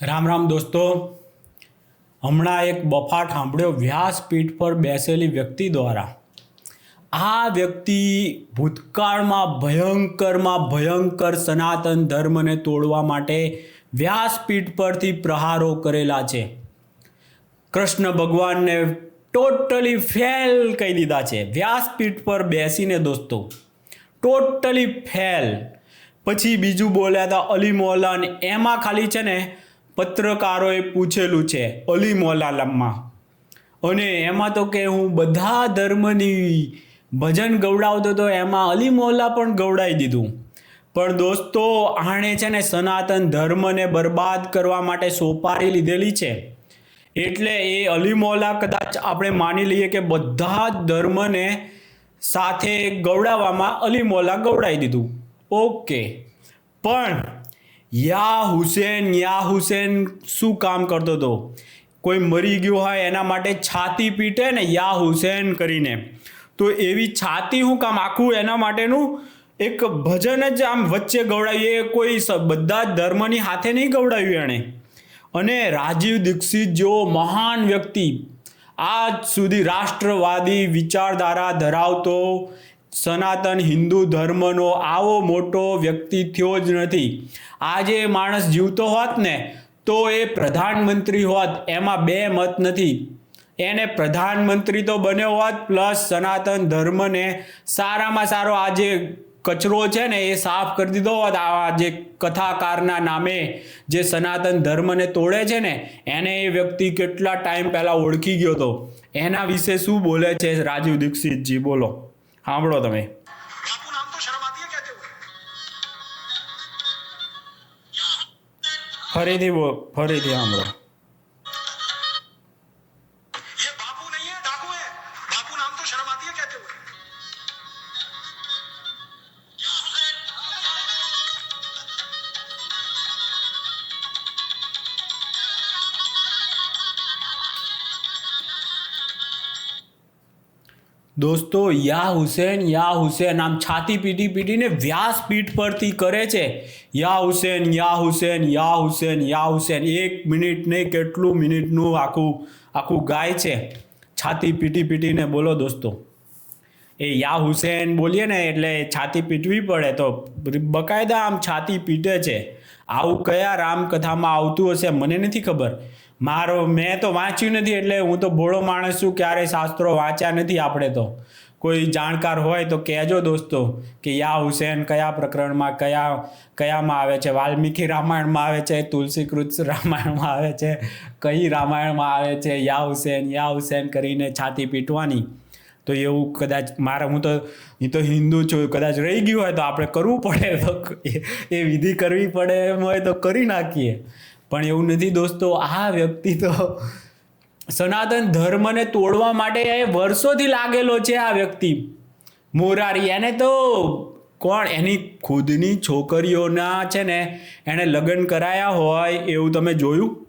રામ રામ દોસ્તો. હમણાં એક બફાટ સાંભળ્યો, વ્યાસપીઠ પર બેસેલી વ્યક્તિ દ્વારા. આ વ્યક્તિ ભૂતકાળમાં ભયંકરમાં ભયંકર સનાતન ધર્મને તોડવા માટે વ્યાસપીઠ પરથી પ્રહારો કરેલા છે. કૃષ્ણ ભગવાનને ટોટલી ફેલ કહી દીધા છે. વ્યાસપીઠ પર બેસીને દોસ્તો, ટોટલી ફેલ. પછી બીજું બોલ્યા હતા અલી મોલાન એમાં ખાલી છે ને પત્રકારોએ પૂછેલું છે અલી મોલાલમમાં. અને એમાં તો કે હું બધા ધર્મની ભજન ગવડાવતો તો એમાં અલી મોલા પણ ગવડાવી દીધું. પણ દોસ્તો, આણે છે ને સનાતન ધર્મને બરબાદ કરવા માટે સોપારી લીધેલી છે. એટલે એ અલી મોલા કદાચ આપણે માની લઈએ કે બધા જ ધર્મને સાથે ગવડાવવામાં અલી મોલા ગવડાવી દીધું. ઓકે. પણ યા હુસેન યા હુસેન, શું કામ કરતો હતો? કોઈ મરી ગયું હોય એના માટે છાતી પીટે ને યા હુસેન કરીને. તો એવી છાતી હું કામ આખું એના માટેનું એક ભજન જ આમ વચ્ચે ગવડાવ્યું એ કોઈ બધા જ ધર્મની હાથે નહીં ગવડાવ્યું એણે. અને રાજીવ દીક્ષિત જેવો મહાન વ્યક્તિ આજ સુધી રાષ્ટ્રવાદી વિચારધારા ધરાવતો સનાતન હિન્દુ ધર્મનો આવો મોટો વ્યક્તિ થયો જ નથી. આજે માણસ જીવતો હોત ને, તો એ પ્રધાનમંત્રી હોત, એમાં બે મત નથી. એને પ્રધાનમંત્રી તો બન્યો હોત, પ્લસ સનાતન ધર્મને સારામાં સારો આ જે કચરો છે ને, એ સાફ કરી દીધો હોત, આ જે કથાકારના નામે જે સનાતન ધર્મને તોડે છે ને, એને એ વ્યક્તિ કેટલા ટાઈમ પહેલાં ઓળખી ગયો હતો. એના વિશે શું બોલે છે રાજીવ દીક્ષિતજી? બોલો. સાંભળો તમે. ફરીથી ફરીથી સાંભળો. દોસ્તો, યા હુસેન યા હુસેન, આમ છાતી પીટી પીટીને વ્યાસપીઠ પરથી કરે છે. યા હુસેન યા હુસેન યા હુસેન યા હુસેન. એક મિનિટ નહીં, કેટલું મિનિટનું આખું આખું ગાય છે. છાતી પીટી પીટીને બોલો દોસ્તો. એ યા હુસેન બોલીએ ને એટલે છાતી પીટવી પડે તો બકાયદા આમ છાતી પીટે છે. આવું કયા રામકથામાં આવતું હશે મને નથી ખબર. મારો, મેં તો વાંચ્યું નથી એટલે હું તો ભોળો માણસ છું, ક્યારેય શાસ્ત્રો વાંચ્યા નથી આપણે તો. કોઈ જાણકાર હોય તો કહેજો દોસ્તો કે યા હુસેન કયા પ્રકરણમાં, કયા, કયામાં આવે છે? વાલ્મીકી રામાયણમાં આવે છે? તુલસીકૃત રામાયણમાં આવે છે? કઈ રામાયણમાં આવે છે? યા હુસેન યા હુસેન કરીને છાતી પીટવાની. તો એવું કદાચ મારે, હું તો હું તો હિન્દુ છું, કદાચ રહી ગયું હોય તો આપણે કરવું પડે તો, એ- વિધિ કરવી પડે એમ હોય તો કરી નાખીએ. પણ એવું નથી દોસ્તો, આ વ્યક્તિ તો સનાતન ધર્મને તોડવા માટે એ વર્ષોથી લાગેલો છે આ વ્યક્તિ. મોરારી, એને તો કોણ? એની ખુદની છોકરીઓના છે ને એણે લગ્ન કરાયા હોય એવું તમે જોયું?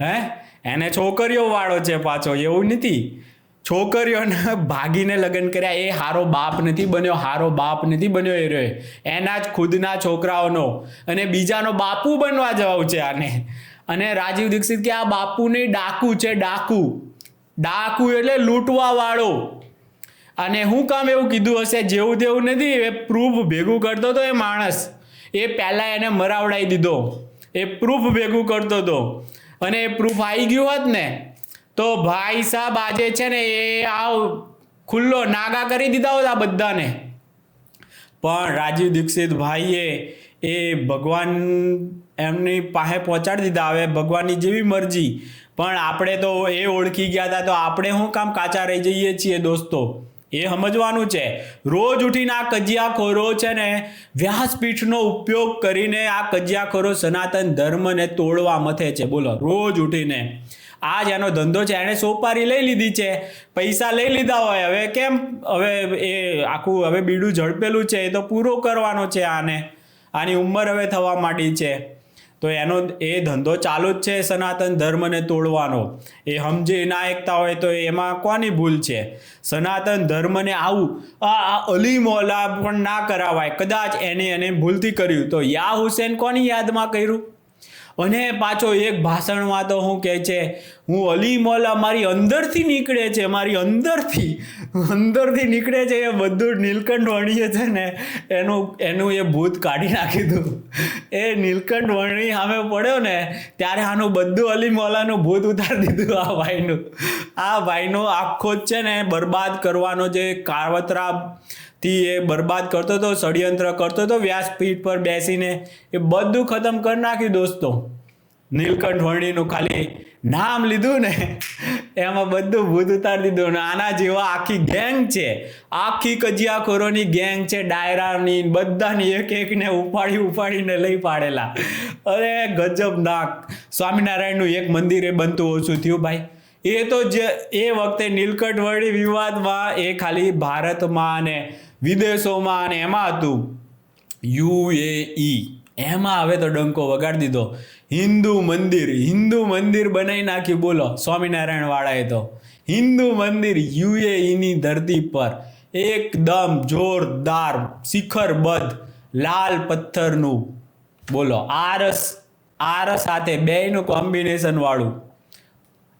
હે? એને છોકરીઓ વાળો છે પાછો, એવું નથી. છોકરીઓને ભાગીને લગ્ન કર્યા. એ હારો બાપ નથી બન્યો, હારો બાપ નથી બન્યો એ રહ્યો. એના જ ખુદના છોકરાઓનો અને બીજાનો બાપુ બનવા જવું છે આને. અને રાજીવ દીક્ષિત કે આ બાપુ નહીં ડાકુ છે, ડાકુ. ડાકુ એટલે લૂંટવા વાળો અને હું કામ એવું કીધું હશે, જેવું તેવું નથી, એ પ્રૂફ ભેગું કરતો હતો એ માણસ. એ પહેલાં એને મરાવડાવી દીધો. એ પ્રૂફ ભેગું કરતો હતો અને એ પ્રૂફ આવી ગયું હોત ને તો ભાઈ સાહેબ આજે છે ને એ આવ ખુલ્લો નાગા કરી દીધા હોત બધાને. પણ રાજીવ દીક્ષિત ભાઈએ એ ભગવાન એમની પાસે પહોંચાડી દીધા, હવે ભગવાનની જેવી મરજી. પણ આપણે તો એ ઓળખી ગયા હતા, તો આપણે શું કામ કાચા રહી જઈએ છીએ દોસ્તો? એ સમજવાનું છે. રોજ ઉઠીને આ કજિયાખોરો છે ને વ્યાસપીઠનો ઉપયોગ કરીને આ કજિયાખોરો સનાતન ધર્મને તોડવા મથે છે. બોલો, રોજ ઉઠીને. આ જ એનો ધંધો છે, એણે સોપારી લઈ લીધી છે, પૈસા લઈ લીધા હોય, હવે કેમ? હવે એ આખું હવે બીડું ઝડપેલું છે, એ તો પૂરો કરવાનો છે આને. આની ઉંમર હવે થવા માંડી છે. તો એનો એ ધંધો ચાલુ જ છે, સનાતન ધર્મને તોડવાનો. એ સમજે ના એકતા હોય તો એમાં કોની ભૂલ છે? સનાતન ધર્મને આવું, આ અલી મોલા પણ ના કરાવાય. કદાચ એને એને ભૂલથી કર્યું. તો યા હુસેન કોની યાદમાં કર્યું? અને પાછો એક ભાષણમાં તો હું કહે છે, હું અલી મોલા મારી અંદરથી નીકળે છે મારી અંદરથી અંદરથી નીકળે છે એ બધું નીલકંઠ વણીએ છે ને, એનું એનું એ ભૂત કાઢી નાખી દીધું એ નીલકંઠ વર્ણી સામે પડ્યો ને, ત્યારે આનું બધું અલી મોલાનું ભૂત ઉતારી દીધું આ ભાઈનું. આ ભાઈનો આખો જ છે ને બરબાદ કરવાનો જે કાવતરા થી એ બરબાદ કરતો હતો, ષડયંત્ર કરતો હતો, વ્યાસપીઠ પર બેસીને એ બધું ખતમ કરી નાખ્યું દોસ્તો. નીલકંઠ વર્ણીનું ખાલી નામ લીધું ને, એમાં બધું ભૂત ઉતારી દીધું ને આના જેવા આખી ગેંગ છે. આખી કજિયાખોરોની ગેંગ છે, ડાયરાની, બધાની એક એકને ઉપાડી ઉપાડીને લઈ પાડેલા. અરે ગજબ નાક સ્વામિનારાયણનું એક મંદિર એ બનતું ઓછું થયું ભાઈ. એ તો જે, એ વખતે નીલકંઠ વર્ણી વિવાદમાં એ ખાલી ભારતમાં અને વિદેશોમાં અને એમાં હતું. યુએઈ. એમાં હવે તો ડંકો વગાડી દીધો. હિન્દુ મંદિર હિન્દુ મંદિર બનાવી નાખ્યું. બોલો સ્વામિનારાયણ વાળાએ તો. હિન્દુ મંદિર યુએઈની ધરતી પર. એકદમ જોરદાર, શિખરબદ્ધ, લાલ પથ્થરનું. બોલો, આરસ આરસ સાથે બેયનું કોમ્બિનેશન વાળું.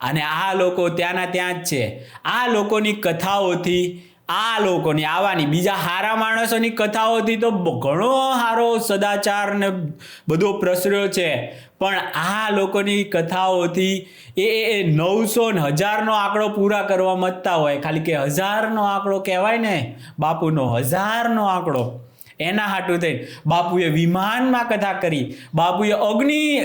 અને આ લોકો ત્યાંના ત્યાં જ છે. આ લોકોની કથાઓથી આ લોકોની આવવાની બીજા સારા માણસોની કથાઓથી તો ઘણો સારો સદાચાર ને બધો પ્રસર્યો છે. પણ આ લોકોની કથાઓથી એ, એ- નવસો ને હજારનો આંકડો પૂરા કરવા મતતા હોય. ખાલી કે હજારનો આંકડો કહેવાય ને, બાપુનો હજારનો આંકડો. એના હાટું થઈ બાપુએ વિમાનમાં કથા કરી. બાપુએ અગ્નિ,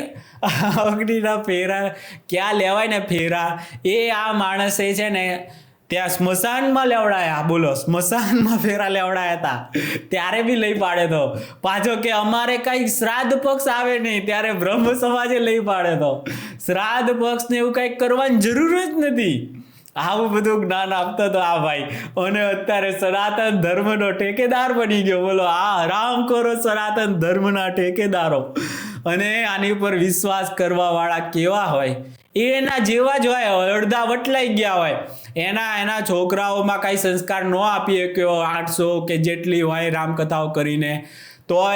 અગ્નિના ફેરા, ક્યાં લેવાય ને ફેરા? એ આ માણસે છે ને ત્યાં સ્મશાનમાં લેવડાયા, બોલો, સ્મશાનમાં ફેરા લેવડાયા હતા. ત્યારે બી લઈ પાડે તો. પાછો કે અમારે કઈ શ્રાદ્ધ પક્ષ આવે નહીં, ત્યારે બ્રહ્મ સમાજે લઈ પાડે તો. શ્રાદ્ધ પક્ષ ને એવું કંઈક કરવાની જરૂર જ નથી. આવું બધું જ્ઞાન આપતો હતો આ ભાઈ. અને અત્યારે સનાતન ધર્મનો ઠેકેદાર બની ગયો. બોલો આ હરામ કરો સનાતન ધર્મના ઠેકેદારો. અને આની ઉપર વિશ્વાસ કરવા વાળા કેવા હોય? એના જેવા જ હોય અડધા વટલાઈ ગયા હોય. એના એના છોકરાઓમાં કાંઈ સંસ્કાર ન આપી શક્યો આઠસો કે જેટલી હોય રામકથાઓ કરીને.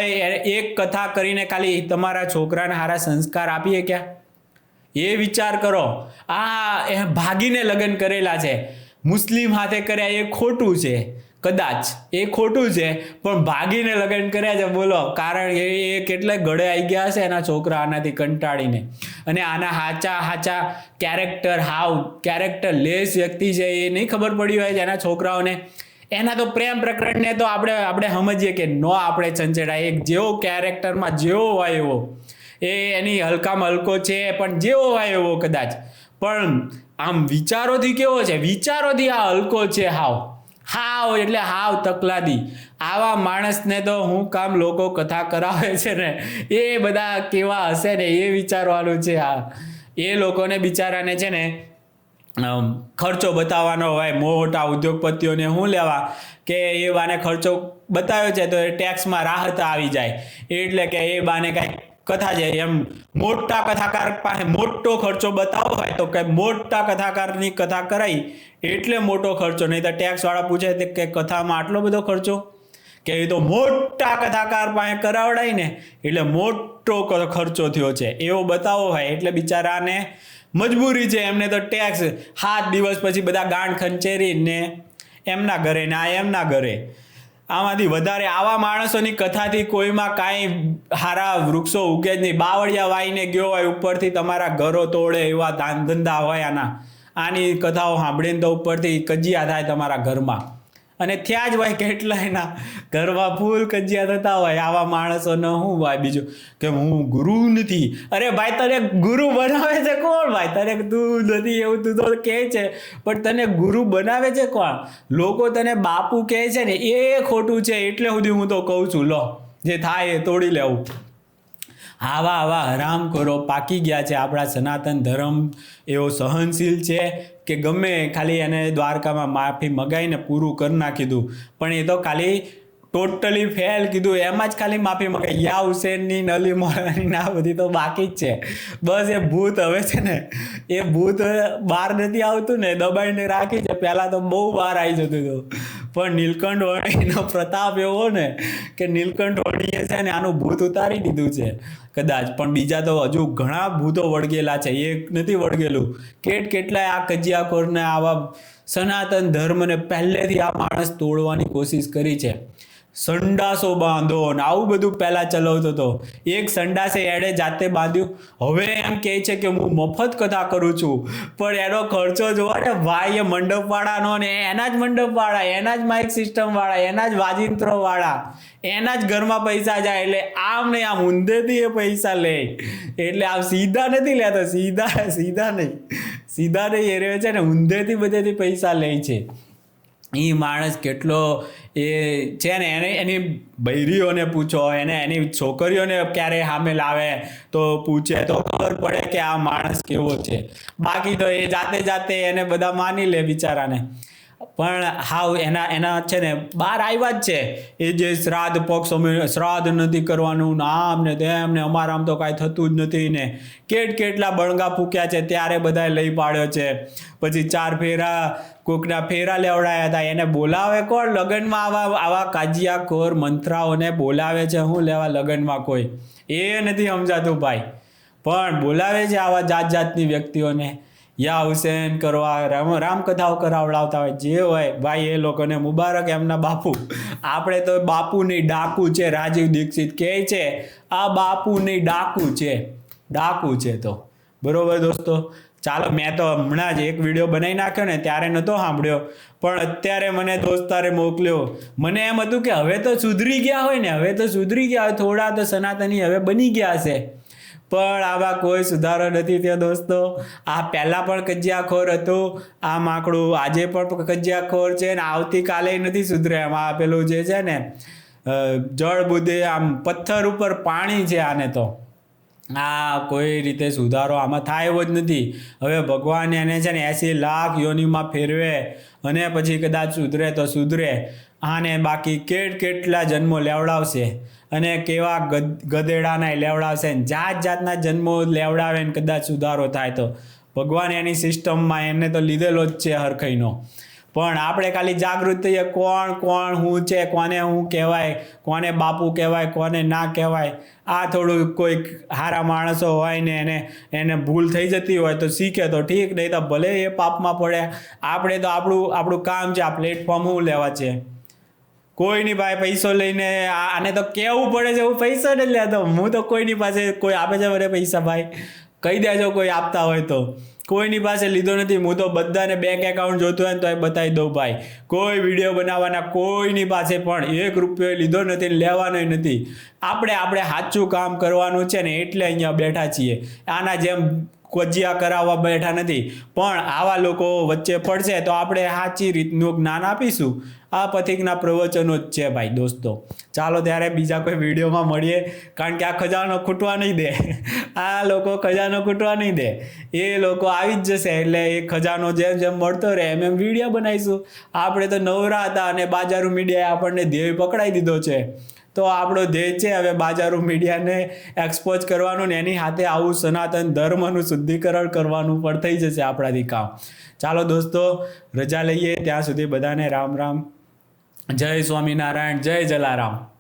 એ- એક કથા કરીને ખાલી તમારા છોકરાને સારા સંસ્કાર આપીએ ક્યાં? એ વિચાર કરો. આ, એ ભાગીને લગ્ન કરેલા છે. મુસ્લિમ હાથે કર્યા એ ખોટું છે. કદાચ એ ખોટું છે, પણ ભાગીને લગ્ન કર્યા છે, બોલો. કારણ એ કેટલા ગળે આવી ગયા છે એના છોકરા આનાથી કંટાળીને. અને આના હાચા હાચા કેરેક્ટર હાવ કેરેક્ટર લેસ વ્યક્તિ છે એ નહીં ખબર પડી હોય એના છોકરાઓને. એના તો પ્રેમ પ્રકરણને તો આપણે આપણે સમજીએ કે નો આપણે ચંચેડા એક જેવો કેરેક્ટરમાં જેવો હોય એવો. એ એની હલકામાં હલકો છે, પણ જેવો હોય એવો કદાચ. પણ આમ વિચારોથી કેવો છે? વિચારોથી આ હલકો છે હાવ હાવ, એટલે હાવ તકલાદી. આવા માણસને તો હું કામ લોકો કથા કરાવે છે ને, એ બધા કેવા હશે ને એ વિચારવાનું છે આ એ લોકોને બિચારાને છે ને ખર્ચો બતાવવાનો હોય, મોટા ઉદ્યોગપતિઓને શું લેવા કે એ બાને ખર્ચો બતાવ્યો છે તો એ ટેક્સમાં રાહત આવી જાય. એટલે કે એ બાને કાંઈ કથા છે. એમ મોટા કથાકાર પાસે મોટો ખર્ચો બતાવો હોય તો કે મોટા કથાકારની કથા કરાઈ એટલે મોટો ખર્ચો. નહીં તો ટેક્સવાળા પૂછે છે કે કથામાં આટલો બધો ખર્ચો? કે એ તો મોટા કથાકાર પાસે કરાવડાય ને એટલે મોટો ખર્ચો થયો છે. એવો બતાવો હોય એટલે બિચારાને મજબૂરી છે. એમને તો ટેક્સ સાત દિવસ પછી બધા ગાંઠ ખંચેરીને એમના ઘરે ને આ એમના ઘરે. આમાંથી વધારે આવા માણસોની કથાથી કોઈમાં કાંઈ હારા વૃક્ષો ઉગે જ નહીં. બાવળિયા વાઈને ગયો હોય, ઉપરથી તમારા ઘરો તોડે એવા ધાન ધંધા હોય આના. આની કથાઓ સાંભળીને તો ઉપરથી કજિયા થાય તમારા ઘરમાં. અને ત્યાં જ હોય કેટલાયના ઘરમાં ફૂલ કજિયા થતા હોય, આવા માણસોનો હું ભાઈ બીજું કે હું ગુરુ નથી. અરે ભાઈ તને ગુરુ બનાવે છે કોણ ભાઈ? તને તું નથી એવું, તું તો કહે છે. પણ તને ગુરુ બનાવે છે કોણ? લોકો તને બાપુ કહે છે ને, એ ખોટું છે એટલે સુધી હું તો કહું છું, લો, જે થાય એ તોડી લેવું. આવા આવા હરામ કરો, પાકી ગયા છે આપણા સનાતન ધર્મ, એવો સહનશીલ છે. કે ગમે ખાલી એને દ્વારકામાં માફી મગાઈને પૂરું કરી નાખીધું પણ એ તો ખાલી ટોટલી ફેલ કીધું. એમાં જ ખાલી માફી મગાઈ. યા હુસેનની નલી મોરાની ને બધી તો બાકી જ છે. બસ એ ભૂત હવે છે ને, એ ભૂત બહાર નથી આવતું ને, દબાઈને રાખી છે. પહેલાં તો બહુ બહાર આવી જતું હતું. પણ નીલકંઠ વર્ણીનો પ્રતાપ એવો ને કે નીલકંઠ વર્ણીએ છે ને આનું ભૂત ઉતારી દીધું છે. કદાચ પણ બીજા તો હજુ ઘણા ભૂતો વળગેલા છે. એક નથી વળગેલું. કેટ કેટલાય આ કજિયાખોરને આવા સનાતન ધર્મને પહેલેથી આ માણસ તોડવાની કોશિશ કરી છે. સંડાસો બાંધો ને આવું બધું પહેલાં ચલાવતો હતો. એક સંડાસે એણે જાતે બાંધ્યું. હવે એમ કહે છે કે હું મફત કથા કરું છું. પણ એનો ખર્ચો જોવા ને ભાઈ એ મંડપવાળાનો ને, એના જ મંડપવાળા, એના જ માઇક સિસ્ટમવાળા એના જ વાજિંત્રોવાળા, એના જ ઘરમાં પૈસા જાય એટલે આમ નહીં આમ ઊંધેથી એ પૈસા લે. એટલે આમ સીધા નથી લેતો, સીધા સીધા નહીં. સીધા નહીં એ રહે છે ને, ઊંધેથી બધેથી પૈસા લે છે. એ માણસ કેટલો એ છે ને, એને એની બૈરીઓને પૂછો, એને એની છોકરીઓને ક્યારે સામે લાવે તો પૂછે, તો ખબર પડે કે આ માણસ કેવો છે. બાકી તો એ જાતે જાતે એને બધા માની લે બિચારાને. પણ હાવ એના એના છે ને બહાર આવ્યા જ છે. એ જે શ્રાદ્ધ પક્ષ અમે શ્રાદ્ધ નથી કરવાનું આમ ને તેમ ને આમ તો કાંઈ થતું જ નથી ને. કેટ કેટલા બળગા ફૂક્યા છે, ત્યારે બધાએ લઈ પાડ્યો છે. પછી ચાર ફેરા, કોકના ફેરા લેવડાયા હતા. એને બોલાવે કોણ? લગ્નમાં આવા આવા કાજિયા કોર મંત્રાઓને બોલાવે છે. હું લેવા લગ્નમાં કોઈ? એ નથી સમજાતું ભાઈ. પણ બોલાવે છે આવા જાત જાતની વ્યક્તિઓને. યા હુસેન કરવા, રામ, રામકથાઓ કરાવડાવતા હોય, જે હોય, ભાઈ, એ લોકોને મુબારક એમના બાપુ. આપણે તો બાપુ નહીં ડાકુ છે, રાજીવ દીક્ષિત કહે છે, આ બાપુ નહીં ડાકુ છે ડાકુ છે તો. બરોબર દોસ્તો? ચાલો, મેં તો હમણાં જ એક વીડિયો બનાવી નાખ્યો ને, ત્યારે નહોતો સાંભળ્યો. પણ અત્યારે મને દોસ્તારે મોકલ્યો. મને એમ હતું કે હવે તો સુધરી ગયા હોય ને, હવે તો સુધરી ગયા હોય, થોડા તો સનાતની હવે બની ગયા હશે. પણ આવા કોઈ સુધારો નથી થયો દોસ્તો. આ પહેલાં પણ કજિયાખોર હતું. આ માકડું આજે પણ કજિયાખોર છે ને આવતીકાલે નથી સુધરે એમાં આ પેલું જે છે ને જળ બુદ્ધિ આમ પથ્થર ઉપર પાણી છે આને તો. આ કોઈ રીતે સુધારો આમાં થાય એવો જ નથી. હવે ભગવાન એને છે ને એસી લાખ યોનિમાં ફેરવે અને પછી કદાચ સુધરે તો સુધરે. આને બાકી કેટ કેટલા જન્મો લેવડાવશે અને કેવા ગધ- ગધેડાના લેવડાવશે ને જાત જાતના જન્મો લેવડાવે ને કદાચ સુધારો થાય તો. ભગવાન એની સિસ્ટમમાં એને તો લીધેલો જ છે હરખઈનો. પણ આપણે ખાલી જાગૃત થઈએ, કોણ કોણ, હું છે, કોને હું કહેવાય, કોને બાપુ કહેવાય, કોને ના કહેવાય, આ થોડું કોઈક સારા માણસો હોય ને એને એને ભૂલ થઈ જતી હોય તો શીખે તો ઠીક, નહીં તો ભલે એ પાપમાં પડે. આપણે તો આપણું આપણું કામ છે, આ પ્લેટફોર્મ હું લેવા છે. કોઈની પાસે પૈસો લઈને આને તો કેવું પડે છે, હું પૈસો નથી લેતો. હું તો કોઈની પાસે કોઈ આપે છે મને પૈસા, ભાઈ. કહી દેજો કોઈ આપતા હોય તો. કોઈની પાસે લીધો નથી, હું તો બધાને બેંક એકાઉન્ટ જોતું હોય ને તો એ બતાવી દઉં, ભાઈ. કોઈ વીડિયો બનાવવાના કોઈની પાસે પણ એક રૂપિયો લીધો નથી લેવાનો નથી. આપણે આપણે સાચું કામ કરવાનું છે ને એટલે અહીંયા બેઠા છીએ. આના જેમ કજિયા કરાવવા બેઠા નથી. પણ આવા લોકો વચ્ચે પડશે તો આપણે સાચી રીતનું જ્ઞાન આપીશું. આ પથિકના પ્રવચનો જ છે ભાઈ દોસ્તો. ચાલો ત્યારે બીજા કોઈ વિડીયોમાં મળીએ, કારણ કે આ ખજાનો ખૂટવા નહીં દે. આ લોકો ખજાનો ખૂટવા નહીં દે. એ લોકો આવી જ જશે, એટલે એ ખજાનો જેમ જેમ મળતો રહે, એમ એમ વીડિયો બનાવીશું. આપણે તો નવરા હતા અને બાજારું મીડિયાએ આપણને ધ્યેય પકડાઈ દીધો છે. તો આપણો ધ્યેય છે હવે બાજારું મીડિયાને એક્સપોઝ કરવાનું ને એની સાથે આવું સનાતન ધર્મનું શુદ્ધિકરણ કરવાનું પણ થઈ જશે આપણાથી કામ. ચાલો દોસ્તો, રજા લઈએ, ત્યાં સુધી બધાને રામ રામ. જય સ્વામિનારાયણ જય જલારામ.